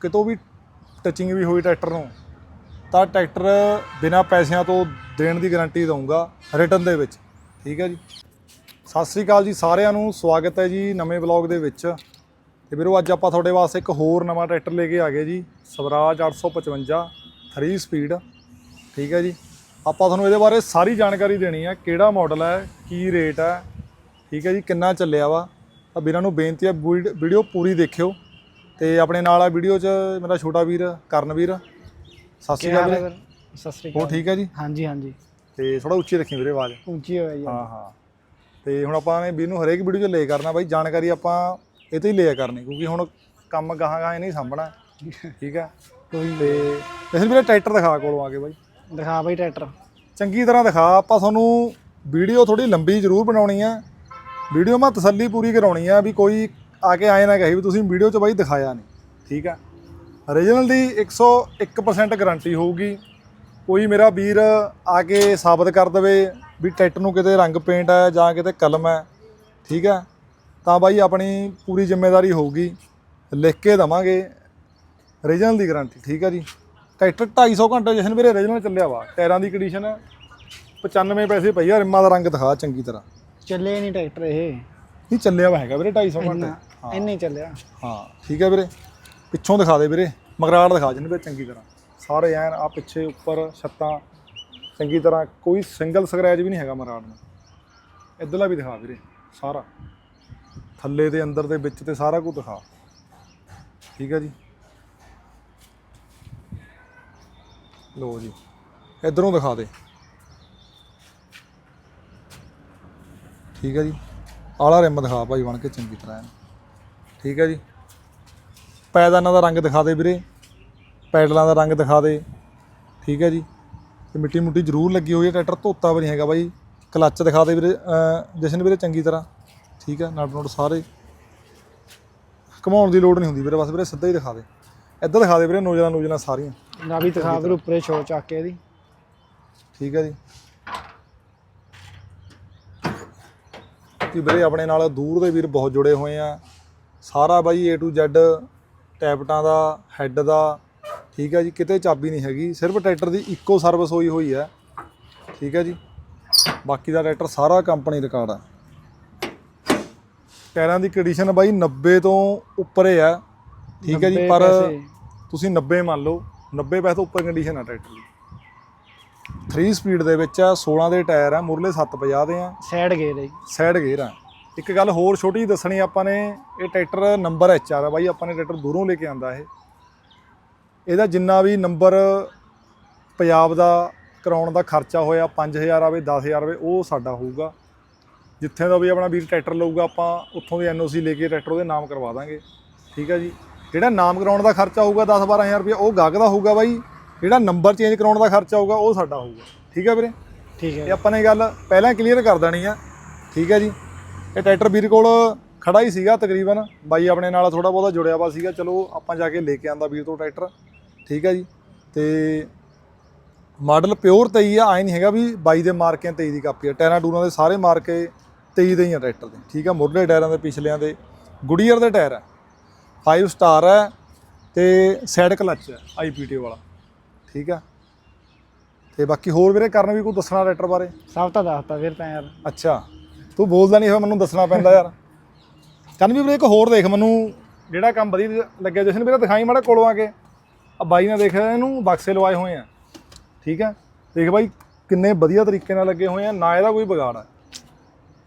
ਕਿਤੋਂ ਵੀ ਟੱਚਿੰਗ ਵੀ ਹੋਈ ਟਰੈਕਟਰ ਨੂੰ, ਤਾਂ ਟਰੈਕਟਰ ਬਿਨਾ ਪੈਸਿਆਂ ਤੋਂ ਦੇਣ ਦੀ ਗਾਰੰਟੀ ਦਊਂਗਾ ਰਿਟਰਨ ਦੇ ਵਿੱਚ। ਠੀਕ ਹੈ ਜੀ? ਸਤਿ ਸ੍ਰੀ ਅਕਾਲ ਜੀ ਸਾਰਿਆਂ ਨੂੰ, ਸਵਾਗਤ ਹੈ ਜੀ ਨਵੇਂ ਬਲੌਗ ਦੇ ਵਿੱਚ। ਤੇ ਵੀਰੋ, ਅੱਜ ਆਪਾਂ ਤੁਹਾਡੇ ਵਾਸਤੇ ਇੱਕ ਹੋਰ ਨਵਾਂ ਟਰੈਕਟਰ ਲੈ ਕੇ ਆ ਗਏ ਜੀ, ਸਵਰਾਜ 855 3 ਸਪੀਡ ਠੀਕ ਹੈ ਜੀ? ਆਪਾਂ ਤੁਹਾਨੂੰ ਇਹਦੇ ਬਾਰੇ ਸਾਰੀ ਜਾਣਕਾਰੀ ਦੇਣੀ ਹੈ, ਕਿਹੜਾ ਮਾਡਲ ਹੈ, ਕੀ ਰੇਟ ਹੈ। ਠੀਕ ਹੈ ਜੀ? ਕਿੰਨਾ ਚੱਲਿਆ ਵਾ? ਤਾਂ ਵੀਰਾਂ ਨੂੰ ਬੇਨਤੀ ਹੈ ਵੀਡ- ਵੀਡੀਓ ਪੂਰੀ ਦੇਖਿਓ। ਤੇ ਆਪਣੇ ਨਾਲ ਆ ਵੀਡੀਓ 'ਚ ਮੇਰਾ ਛੋਟਾ ਵੀਰ ਕਰਨਵੀਰ ਸਤਿ ਸ਼੍ਰੀ ਅਕਾਲ ਵੀਰੇ। ਸਤਿ ਸ੍ਰੀ ਹੋਰ ਅਕਾਲ। ਠੀਕ ਹੈ ਜੀ? ਹਾਂਜੀ ਹਾਂਜੀ। ਤੇ ਥੋੜਾ ਉੱਚੀ ਰੱਖੀ ਵੀਰੇ ਆਵਾਜ਼। ਉੱਚੀ ਹੋਇਆ ਜੀ। ਹਾਂ ਹਾਂ। ਤੇ ਹੁਣ ਆਪਾਂ ਨੇ ਵੀਰ ਨੂੰ ਹਰੇਕ ਵੀਡੀਓ 'ਚ ਲੈ ਕਰਨਾ ਬਾਈ ਜਾਣਕਾਰੀ ਆਪਾਂ ਇਹ ਤੋਂ ਹੀ ਲਿਆ ਕਰਨੀ ਕਿਉਂਕਿ ਹੁਣ ਕੰਮ ਗਾਹਾਂ ਗਾਹਾਂ ਨਹੀਂ ਸਾਂਭਣਾ। ਠੀਕ ਹੈ? ਕੋਈ ਤੇ ਇਸ ਵੀਰੇ ਟਰੈਕਟਰ ਦਿਖਾ ਕੋਲੋਂ ਆ ਕੇ ਬਾਈ। ਦਿਖਾ ਬਈ ਟਰੈਕਟਰ। ਚੰਗੀ ਤਰ੍ਹਾਂ ਦਿਖਾ ਆਪਾਂ ਤੁਹਾਨੂੰ ਵੀਡੀਓ ਥੋੜੀ ਲੰਬੀ ਜ਼ਰੂਰ ਬਣਾਉਣੀ ਆ। ਵੀਡੀਓ ਮੈਂ ਤਸੱਲੀ ਪੂਰੀ ਕਰਾਉਣੀ ਆ ਵੀ ਕੋਈ ਆ ਕੇ ਆਏ ਨਾ ਕਹੇ ਵੀ ਤੁਸੀਂ ਵੀਡੀਓ 'ਚ ਬਾਈ ਦਿਖਾਇਆ ਨਹੀਂ ਠੀਕ ਆ? ਓਰੀਜਨਲ ਦੀ 101% ਗਾਰੰਟੀ ਹੋਊਗੀ। ਕੋਈ ਮੇਰਾ ਵੀਰ ਆ ਕੇ ਸਾਬਤ ਕਰ ਦੇਵੇ ਵੀ ਟਰੈਕਟਰ ਨੂੰ ਕਿਤੇ ਰੰਗ ਪੇਂਟ ਹੈ ਜਾਂ ਕਿਤੇ ਕਲਮ ਹੈ ਠੀਕ ਹੈ ਤਾਂ ਬਾਈ ਆਪਣੀ ਪੂਰੀ ਜ਼ਿੰਮੇਵਾਰੀ ਹੋਊਗੀ। ਲਿਖ ਕੇ ਦਵਾਂਗੇ। ਓਰੀਜਨਲ ਦੀ ਗਾਰੰਟੀ ਠੀਕ ਹੈ ਜੀ? ਟਰੈਕਟਰ 250 ਘੰਟੇ ਜਸ਼ਨ ਵੀਰੇ ਓਰੀਜਨਲ ਚੱਲਿਆ ਵਾ ਟਾਇਰਾਂ ਦੀ ਕੰਡੀਸ਼ਨ 95 ਪੈਸੇ ਪਈ ਆ ਰਿਮਾਂ ਦਾ ਰੰਗ ਦਿਖਾ ਚੰਗੀ ਤਰ੍ਹਾਂ। ਚੱਲੇ ਨਹੀਂ ਟਰੈਕਟਰ ਇਹ। ਨਹੀਂ ਚੱਲਿਆ ਵਾ ਹੈਗਾ ਵੀਰੇ 250 ਘੰਟੇ। ਇੰਨਾ ਚੱਲਿਆ। ਹਾਂ ਠੀਕ ਹੈ ਵੀਰੇ। ਪਿੱਛੋਂ ਦਿਖਾ ਦੇ ਵੀਰੇ। ਮਗਰਾੜ ਦਿਖਾ ਜਨ ਵੀਰੇ ਚੰਗੀ ਤਰ੍ਹਾਂ। ਸਾਰੇ ਐਨ ਆ ਪਿੱਛੇ ਉੱਪਰ ਛੱਤਾਂ ਚੰਗੀ ਤਰ੍ਹਾਂ। ਕੋਈ ਸਿੰਗਲ ਸਕ੍ਰੈਚ ਵੀ ਨਹੀਂ ਹੈਗਾ ਮਗਰਾੜ ਨੂੰ। ਇੱਧਰਲਾ ਵੀ ਦਿਖਾ ਵੀਰੇ ਸਾਰਾ। ਥੱਲੇ ਦੇ ਅੰਦਰ ਦੇ ਵਿੱਚ ਤੇ ਸਾਰਾ ਕੁਝ ਦਿਖਾ। ਠੀਕ ਹੈ ਜੀ। ਲੋ ਜੀ। ਇਧਰੋਂ ਦਿਖਾ ਦੇ। ਠੀਕ ਹੈ ਜੀ। ਆਲਾ ਰਿਮ ਦਿਖਾ ਭਾਈ ਬਣ ਕੇ ਚੰਗੀ ਤਰ੍ਹਾਂ। ਠੀਕ ਹੈ ਜੀ। ਪੈਦਾਨਾਂ ਦਾ ਰੰਗ ਦਿਖਾ ਦੇ ਵੀਰੇ। ਪੈਡਲਾਂ ਦਾ ਰੰਗ ਦਿਖਾ ਦੇ। ਠੀਕ ਹੈ ਜੀ। ਤੇ ਮਿੱਟੀ ਮੁੱਟੀ ਜ਼ਰੂਰ ਲੱਗੀ ਹੋਈ ਹੈ। ਟਰੈਕਟਰ ਧੋਤਾ ਵੀ ਨਹੀਂ ਹੈਗਾ ਬਾਈ। ਕਲੱਚ ਦਿਖਾ ਦੇ ਵੀਰੇ। ਜਸ਼ਨ ਵੀਰੇ ਚੰਗੀ ਤਰ੍ਹਾਂ। ਠੀਕ ਹੈ ਨਟ ਨਟ ਸਾਰੇ। ਘਮਾਉਣ ਦੀ ਲੋੜ ਨਹੀਂ ਹੁੰਦੀ ਵੀਰੇ। ਬਸ ਵੀਰੇ ਸਿੱਧਾ ਹੀ ਦਿਖਾ ਦੇ। ਇੱਧਰ ਦਿਖਾ ਦੇ ਵੀਰੇ ਨੋਜਲਾਂ ਨੋਜਲਾਂ ਸਾਰੀਆਂ। ਨਾ ਵੀ ਦਿਖਾ ਫਿਰ ਉੱਪਰੇ ਛੋ ਚੱਕ ਕੇ ਇਹਦੀ। ਠੀਕ ਹੈ ਜੀ। ਕਿ ਵੀਰੇ ਆਪਣੇ ਨਾਲ ਦੂਰ ਦੇ ਵੀਰ ਬਹੁਤ ਜੁੜੇ ਹੋਏ ਆ। ਸਾਰਾ ਬਾਈ A to Z ਟੈਪਟਾਂ ਦਾ ਹੈੱਡ ਦਾ ਠੀਕ ਹੈ ਜੀ ਕਿਤੇ ਚਾਬੀ ਨਹੀਂ ਹੈਗੀ ਸਿਰਫ ਟਰੈਕਟਰ ਦੀ ਇੱਕੋ ਸਰਵਿਸ ਹੋਈ ਹੋਈ ਹੈ ਠੀਕ ਹੈ ਜੀ। ਬਾਕੀ ਦਾ ਟਰੈਕਟਰ ਸਾਰਾ ਕੰਪਨੀ ਰਿਕਾਰਡ ਆ। ਟਾਇਰਾਂ ਦੀ ਕੰਡੀਸ਼ਨ ਬਾਈ 90 ਤੋਂ ਉੱਪਰ ਹੀ ਆ ਠੀਕ ਹੈ ਜੀ 90 ਪਰ। ਤੁਸੀਂ 90 ਮੰਨ ਲਓ 90 ਪੈਸੇ ਤੋਂ ਉੱਪਰ ਕੰਡੀਸ਼ਨ ਆ ਟਰੈਕਟਰ ਦੀ। 3 ਸਪੀਡ ਦੇ ਵਿੱਚ ਆ 16 ਦੇ ਟਾਇਰ ਆ ਮੁਰਲੇ 750 ਦੇ ਆ। ਸਾਈਡ ਗਏ ਰਹੀ ਸਾਈਡ ਗੇਅਰ ਆ। ਇੱਕ ਗੱਲ ਹੋਰ ਛੋਟੀ ਜਿਹੀ ਦੱਸਣੀ ਆਪਾਂ ਨੇ ਇਹ ਟਰੈਕਟਰ ਨੰਬਰ ਐਚ ਆ ਬਾਈ ਆਪਾਂ ਨੇ ਟਰੈਕਟਰ ਦੂਰੋਂ ਲੈ ਕੇ ਆਂਦਾ ਇਹ। ਇਹਦਾ ਜਿੰਨਾ ਵੀ ਨੰਬਰ ਪੰਜਾਬ ਦਾ ਕਰਾਉਣ ਦਾ ਖਰਚਾ ਹੋਇਆ 5000 ਆਵੇ 10000 ਆਵੇ ਉਹ ਸਾਡਾ ਹੋਊਗਾ। ਜਿੱਥੇ ਦਾ ਵੀ ਆਪਣਾ ਵੀਰ ਟਰੈਕਟਰ ਲਊਗਾ ਆਪਾਂ ਉੱਥੋਂ ਦੀ ਐਨਓਸੀ ਲੈ ਕੇ ਟਰੈਕਟਰ ਉਹਦੇ ਨਾਮ ਕਰਵਾ ਦਾਂਗੇ। ਠੀਕ ਹੈ ਜੀ? ਜਿਹੜਾ ਨਾਮ ਕਰਾਉਣ ਦਾ ਖਰਚਾ ਹੋਊਗਾ 10 12000 ਰੁਪਏ ਉਹ ਗਾਹਕ ਦਾ ਹੋਊਗਾ ਬਾਈ। ਜਿਹੜਾ ਨੰਬਰ ਚੇਂਜ ਕਰਾਉਣ ਦਾ ਖਰਚਾ ਹੋਊਗਾ ਉਹ ਸਾਡਾ ਹੋਊਗਾ। ਠੀਕ ਹੈ ਵੀਰੇ? ਠੀਕ ਇਹ ਹੈ ਆਪਾਂ ਨੇ ਗੱਲ ਪਹਿਲਾਂ ਕਲੀਅਰ ਕਰ ਦੇਣੀ ਆ। ਠੀਕ ਹੈ ਜੀ? ਇਹ ਟਰੈਕਟਰ ਵੀਰ ਕੋਲ ਖੜਾ ਹੀ ਸੀਗਾ ਤਕਰੀਬਨ। ਬਾਈ ਆਪਣੇ ਨਾਲ ਥੋੜਾ ਬਹੁਤਾ ਜੁੜਿਆ ਵਾ ਸੀਗਾ। ਚਲੋ ਆਪਾਂ ਜਾ ਕੇ ਲੈ ਕੇ ਆਂਦਾ ਵੀਰ ਤੋਂ ਟਰੈਕਟਰ। ਠੀਕ ਹੈ ਜੀ। ਤੇ ਮਾਡਲ ਪਿਓਰ 23 ਆ ਆਈ ਨਹੀਂ ਹੈਗਾ ਵੀ ਬਾਈ ਦੇ ਮਾਰਕੇ 23 ਦੀ ਕਾਪੀ ਆ। ਟਾਇਰਾਂ ਟੂਰਾਂ ਦੇ ਸਾਰੇ ਮਾਰਕੇ 23 ਦੇ ਹੀ ਆ ਟਰੈਕਟਰ ਦੇ। ਠੀਕ ਆ ਮੁੱਢਲੇ ਟਾਇਰਾਂ ਦੇ ਪਿਛਲਿਆਂ ਦੇ। ਗੁਡੀਅਰ ਦੇ ਟਾਇਰ ਆ। 5 ਸਟਾਰ ਹੈ ਤੇ ਸਾਈਡ ਕਲੱਚ ਹੈ ਆਈਪੀਟੀ ਵਾਲਾ। ਠੀਕ ਆ। ਤੇ ਬਾਕੀ ਹੋਰ ਵੀਰੇ ਕਰਨ ਵੀ ਕੋਈ ਦੱਸਣਾ ਟਰੈਕਟਰ ਬਾਰੇ? ਸਭ ਤਾਂ ਦੱਸਤਾ ਫਿਰ ਤਾਂ ਯਾਰ। ਅੱਛਾ। ਤੂੰ ਬੋਲਦਾ ਨਹੀਂ ਹੋਇਆ ਮੈਨੂੰ ਦੱਸਣਾ ਪੈਂਦਾ ਯਾਰ। ਕੰਨ ਵੀ ਵੀਰੇ ਇੱਕ ਹੋਰ ਦੇਖ ਮੈਨੂੰ। ਜਿਹੜਾ ਕੰਮ ਵਧੀਆ ਲੱਗਿਆ ਜਸ਼ਨ ਵੀਰੇ ਦਿਖਾਈ ਮਾੜਾ ਕੋਲੋਂ ਆ ਕੇ। ਆ ਬਾਈ ਨੇ ਦੇਖਿਆ ਇਹਨੂੰ ਬਕਸੇ ਲਵਾਏ ਹੋਏ ਆ। ਠੀਕ ਹੈ ਦੇਖ ਬਾਈ ਕਿੰਨੇ ਵਧੀਆ ਤਰੀਕੇ ਨਾਲ ਲੱਗੇ ਹੋਏ ਆ ਨਾ ਇਹਦਾ ਕੋਈ ਵਿਗਾੜ ਆ।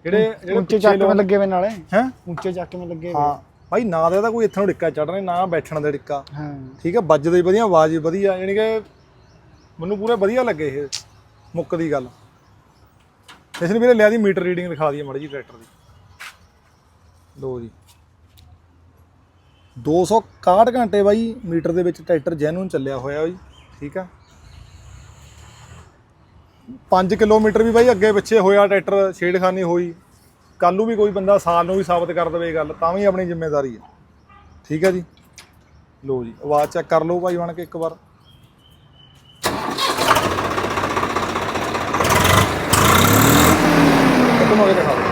ਜਿਹੜੇ ਜਿਹੜੇ ਉੱਚੇ ਚੱਕ ਕੇ ਲੱਗੇ ਵੇ ਨਾਲੇ। ਹੈ? ਉੱਚੇ ਚੱਕ ਕੇ ਲੱਗੇ ਹਾਂ। ਬਾਈ ਨਾ ਦਾ ਇਹਦਾ ਕੋਈ ਇੱਥੋਂ ਡਿੱਕਾ ਚੜਨੇ ਨਾ ਬੈਠਣ ਦਾ ਡਿੱਕਾ। ਹਾਂ। ਠੀਕ ਹੈ ਵੱਜਦੇ ਵਧੀਆ ਆਵਾਜ਼ ਵੀ ਵਧੀਆ ਯਾਨੀ ਕਿ ਮੈਨੂੰ ਪੂਰੇ ਵਧੀਆ ਲੱਗੇ ਇਹ। ਮੁੱਕ ਦੀ ਗੱਲ। ਇਸ ਨੇ ਵੀਰੇ ਲਿਆ ਦੀ ਮੀਟਰ ਰੀਡਿੰਗ ਦਿਖਾ ਦਈਏ ਮਾੜੀ ਜੀ ਟਰੈਕਟਰ ਦੀ। ਲੋ ਜੀ। 261 ਘੰਟੇ ਬਾਈ ਮੀਟਰ ਦੇ ਵਿੱਚ ਟਰੈਕਟਰ ਜੈਨੂਨ ਚੱਲਿਆ ਹੋਇਆ ਜੀ, ਠੀਕ ਆ। 5 ਕਿਲੋਮੀਟਰ ਵੀ ਬਾਈ ਅੱਗੇ ਪਿੱਛੇ ਹੋਇਆ ਟਰੈਕਟਰ ਛੇੜਖਾਨੀ ਹੋਈ। ਕੱਲ ਨੂੰ ਵੀ ਕੋਈ ਬੰਦਾ ਸਾਲ ਨੂੰ ਵੀ ਸਾਬਤ ਕਰ ਦੇਵੇ ਗੱਲ, ਤਾਂ ਵੀ ਆਪਣੀ ਜ਼ਿੰਮੇਵਾਰੀ ਹੈ ਠੀਕ ਹੈ ਜੀ। ਲੋ ਜੀ, ਆਵਾਜ਼ ਚੈੱਕ ਕਰ ਲਓ ਭਾਈ ਬਣ ਕੇ ਇੱਕ ਵਾਰ। ਖਤਮ ਹੋ ਗਿਆ ਦਿਖਾ ਦਿਓ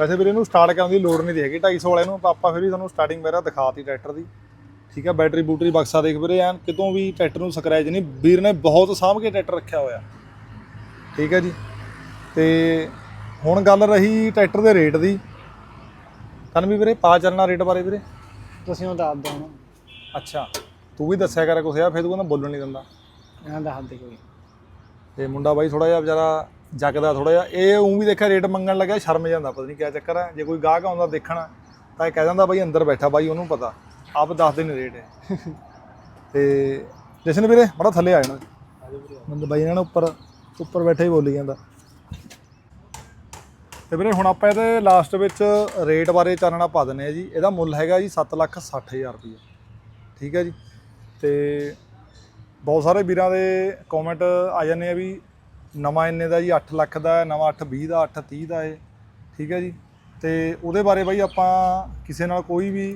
ਵੈਸੇ ਵੀਰੇ ਇਹਨੂੰ ਸਟਾਰਟ ਕਰਨ ਦੀ ਲੋੜ ਨਹੀਂ ਦੀ ਹੈਗੀ। 250 ਵਾਲੇ ਨੂੰ ਆਪਾਂ ਫਿਰ ਵੀ ਤੁਹਾਨੂੰ ਸਟਾਰਟਿੰਗ ਮੇਰਾ ਦਿਖਾਤੀ ਟਰੈਕਟਰ ਦੀ। ਠੀਕ ਹੈ ਬੈਟਰੀ ਬੂਟਰੀ ਬਕਸਾ ਦੇਖ ਵੀਰੇ ਐਨ ਕਿਤੋਂ ਵੀ ਟਰੈਕਟਰ ਨੂੰ ਸਕ੍ਰੈਚ ਨਹੀਂ। ਵੀਰ ਨੇ ਬਹੁਤ ਸਾਂਭ ਕੇ ਟਰੈਕਟਰ ਰੱਖਿਆ ਹੋਇਆ। ਠੀਕ ਹੈ ਜੀ। ਤੇ ਹੁਣ ਗੱਲ ਰਹੀ ਟਰੈਕਟਰ ਦੇ ਰੇਟ ਦੀ। ਤਨ ਵੀ ਵੀਰੇ ਪਾ ਚੱਲਣਾ ਰੇਟ ਬਾਰੇ ਵੀਰੇ। ਤੁਸੀਂ ਉਹ ਦੱਸ ਹੁਣ ਅੱਛਾ ਤੂੰ ਵੀ ਦੱਸਿਆ ਕਰ ਕੁਛ ਆ ਫਿਰ ਤੂੰ ਕਹਿੰਦਾ ਬੋਲਣ ਨਹੀਂ ਦਿੰਦਾ। ਇਹਨਾਂ ਦੱਸ ਦੇ ਕੋਈ। ਤੇ ਮੁੰਡਾ ਬਾਈ ਥੋੜਾ ਜਿਹਾ ਵਿਚਾਰਾ ਜੱਕਦਾ ਥੋੜਾ ਜਿਹਾ। ਇਹ ਉਂ ਵੀ ਦੇਖਿਆ ਰੇਟ ਮੰਗਣ ਲੱਗਿਆ ਸ਼ਰਮ ਜਾਂਦਾ ਪਤਾ ਨਹੀਂ ਕਿਆ ਚੱਕਰ ਹੈ ਜੇ ਕੋਈ ਗਾਹਕ ਆਉਂਦਾ ਦੇਖਣਾ ਤਾਂ ਇਹ ਕਹਿ ਦਿੰਦਾ ਬਾਈ ਅੰਦਰ ਬੈਠਾ ਬਾਈ ਉਹਨੂੰ ਪਤਾ। ਆਪ ਦੱਸਦੇ ਨਹੀਂ ਰੇਟ ਇਹ ਤੇ ਜਸ਼ਨ ਵੀਰੇ ਬੜਾ ਥੱਲੇ ਆ ਜਾਣਾ। ਬੰਦ ਬਾਈ ਇਹਨਾਂ ਨੇ ਉੱਪਰ ਉੱਪਰ ਬੈਠਾ ਹੀ ਬੋਲੀ ਜਾਂਦਾ। ਤੇ ਵੀਰੇ ਹੁਣ ਆਪਾਂ ਇਹਦੇ ਲਾਸਟ ਵਿੱਚ ਰੇਟ ਬਾਰੇ ਚਾਨਣਾ ਪਾ ਦਿੰਨੇ ਆ ਜੀ। ਇਹਦਾ ਮੁੱਲ ਹੈਗਾ ਜੀ 760000 ਰੁਪਏ ਠੀਕ ਹੈ ਜੀ? ਤੇ ਬਹੁਤ ਸਾਰੇ ਵੀਰਾਂ ਦੇ ਕਮੈਂਟ ਆ ਜਾਂਦੇ ਆ ਵੀ ਨਵਾਂ ਇੰਨੇ ਦਾ ਜੀ 8 ਲੱਖ ਦਾ ਹੈ ਨਵਾਂ 8 20 ਦਾ 8 30 ਦਾ ਹੈ। ਠੀਕ ਹੈ ਜੀ। ਤੇ ਉਹਦੇ ਬਾਰੇ ਬਾਈ ਆਪਾਂ ਕਿਸੇ ਨਾਲ ਕੋਈ ਵੀ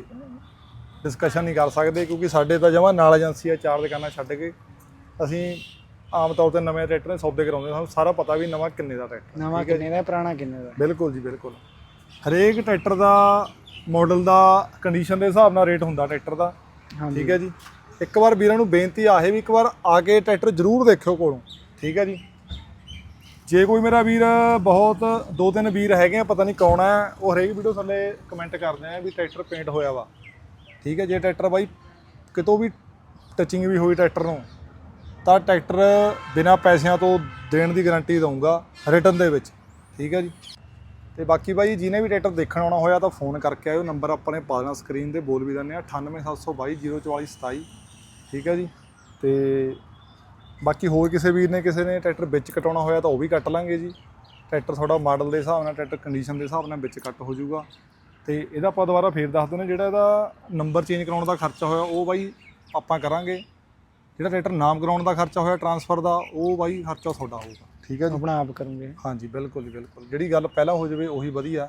ਡਿਸਕਸ਼ਨ ਨਹੀਂ ਕਰ ਸਕਦੇ ਕਿਉਂਕਿ ਸਾਡੇ ਤਾਂ ਜਮਾ ਨਾਲ ਏਜੰਸੀ ਆ ਚਾਰ ਦੁਕਾਨਾਂ ਛੱਡ ਕੇ। ਅਸੀਂ ਆਮ ਤੌਰ ਤੇ ਨਵੇਂ ਟਰੈਕਟਰ ਦੇ ਸੌਦੇ ਕਰਾਉਂਦੇ ਹਾਂ। ਸਾਨੂੰ ਸਾਰਾ ਪਤਾ ਵੀ ਨਵਾਂ ਕਿੰਨੇ ਦਾ ਟਰੈਕਟਰ ਨਵਾਂ ਕਿੰਨੇ ਦਾ ਪੁਰਾਣਾ ਕਿੰਨੇ ਦਾ? ਬਿਲਕੁਲ ਜੀ ਬਿਲਕੁਲ। ਹਰੇਕ ਟਰੈਕਟਰ ਦਾ ਮਾਡਲ ਦਾ ਕੰਡੀਸ਼ਨ ਦੇ ਹਿਸਾਬ ਨਾਲ ਰੇਟ ਹੁੰਦਾ ਟਰੈਕਟਰ ਦਾ। ਠੀਕ ਹੈ ਜੀ। ਇੱਕ ਵਾਰ ਵੀਰਾਂ ਨੂੰ ਬੇਨਤੀ ਆ ਹੈ ਵੀ ਇੱਕ ਵਾਰ ਆ ਕੇ ਟਰੈਕਟਰ ਜ਼ਰੂਰ ਦੇਖਿਓ ਕੋਲੋਂ। ਠੀਕ ਹੈ ਜੀ। ਜੇ ਕੋਈ ਮੇਰਾ ਵੀਰ ਬਹੁਤ ਦੋ ਤਿੰਨ ਵੀਰ ਹੈਗੇ ਆ, ਪਤਾ ਨਹੀਂ ਕੌਣ ਹੈ ਉਹ ਹਰੇਕ ਵੀਡੀਓ ਥੱਲੇ ਕਮੈਂਟ ਕਰਦੇ ਆ ਵੀ ਟਰੈਕਟਰ ਪੇਂਟ ਹੋਇਆ ਵਾ। ਠੀਕ ਹੈ ਜੇ ਟਰੈਕਟਰ ਬਾਈ ਕਿਤੋਂ ਵੀ ਟੱਚਿੰਗ ਵੀ ਹੋਈ ਟਰੈਕਟਰ ਨੂੰ, ਤਾਂ ਟਰੈਕਟਰ ਬਿਨਾ ਪੈਸਿਆਂ ਤੋਂ ਦੇਣ ਦੀ ਗਾਰੰਟੀ ਦਊਂਗਾ ਰਿਟਰਨ ਦੇ ਵਿੱਚ। ਠੀਕ ਹੈ ਜੀ। ਤੇ ਬਾਕੀ ਬਾਈ ਜਿਹਨੇ ਵੀ ਟਰੈਕਟਰ ਦੇਖਣ ਆਉਣਾ ਹੋਇਆ ਤਾਂ ਫੋਨ ਕਰਕੇ ਆਇਓ ਨੰਬਰ ਆਪਾਂ ਨੇ ਪਾ ਦੇਣਾ ਸਕਰੀਨ ਤੇ, ਬੋਲ ਵੀ ਦਿੰਦੇ ਆ 9872204427 ਠੀਕ ਹੈ ਜੀ। ਤੇ ਬਾਕੀ ਹੋਰ ਕਿਸੇ ਵੀਰ ਨੇ ਕਿਸੇ ਨੇ ਟਰੈਕਟਰ ਵਿੱਚ ਕਟਾਉਣਾ ਹੋਇਆ ਤਾਂ ਉਹ ਵੀ ਕੱਟ ਲਾਂਗੇ ਜੀ। ਟਰੈਕਟਰ ਤੁਹਾਡਾ ਮਾਡਲ ਦੇ ਹਿਸਾਬ ਨਾਲ ਟਰੈਕਟਰ ਕੰਡੀਸ਼ਨ ਦੇ ਹਿਸਾਬ ਨਾਲ ਵਿੱਚ ਕੱਟ ਹੋ ਜਾਊਗਾ। ਤੇ ਇਹਦਾ ਆਪਾਂ ਦੁਬਾਰਾ ਫੇਰ ਦੱਸ ਦਿੰਦੇ ਜਿਹੜਾ ਇਹਦਾ ਨੰਬਰ ਚੇਂਜ ਕਰਾਉਣ ਦਾ ਖਰਚਾ ਹੋਇਆ ਉਹ ਬਾਈ ਆਪਾਂ ਕਰਾਂਗੇ। ਜਿਹੜਾ ਟਰੈਕਟਰ ਨਾਮ ਕਰਾਉਣ ਦਾ ਖਰਚਾ ਹੋਇਆ ਟਰਾਂਸਫਰ ਦਾ ਉਹ ਬਾਈ ਖਰਚਾ ਤੁਹਾਡਾ ਹੋਊਗਾ। ਠੀਕ ਹੈ ਜੀ? ਆਪਣਾ ਆਪ ਕਰੂੰਗੇ। ਹਾਂਜੀ ਬਿਲਕੁਲ ਜੀ ਬਿਲਕੁਲ। ਜਿਹੜੀ ਗੱਲ ਪਹਿਲਾਂ ਹੋ ਜਾਵੇ ਉਹੀ ਵਧੀਆ।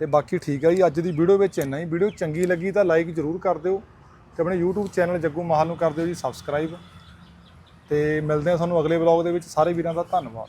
ਤੇ ਬਾਕੀ ਠੀਕ ਹੈ ਜੀ ਅੱਜ ਦੀ ਵੀਡੀਓ ਵਿੱਚ ਇੰਨਾ ਹੀ। ਵੀਡੀਓ ਚੰਗੀ ਲੱਗੀ ਤਾਂ ਲਾਈਕ ਜ਼ਰੂਰ ਕਰ ਦਿਓ। ਤੇ ਆਪਣੇ YouTube ਚੈਨਲ ਜੱਗੂ ਮਾਹਲ ਨੂੰ ਕਰ ਦਿਓ ਜੀ ਸਬਸਕ੍ਰਾਈਬ ਤੇ ਮਿਲਦੇ ਹਾਂ ਸਾਨੂੰ ਅਗਲੇ ਵਲੌਗ ਦੇ ਵਿੱਚ। ਸਾਰੇ ਵੀਰਾਂ ਦਾ ਧੰਨਵਾਦ।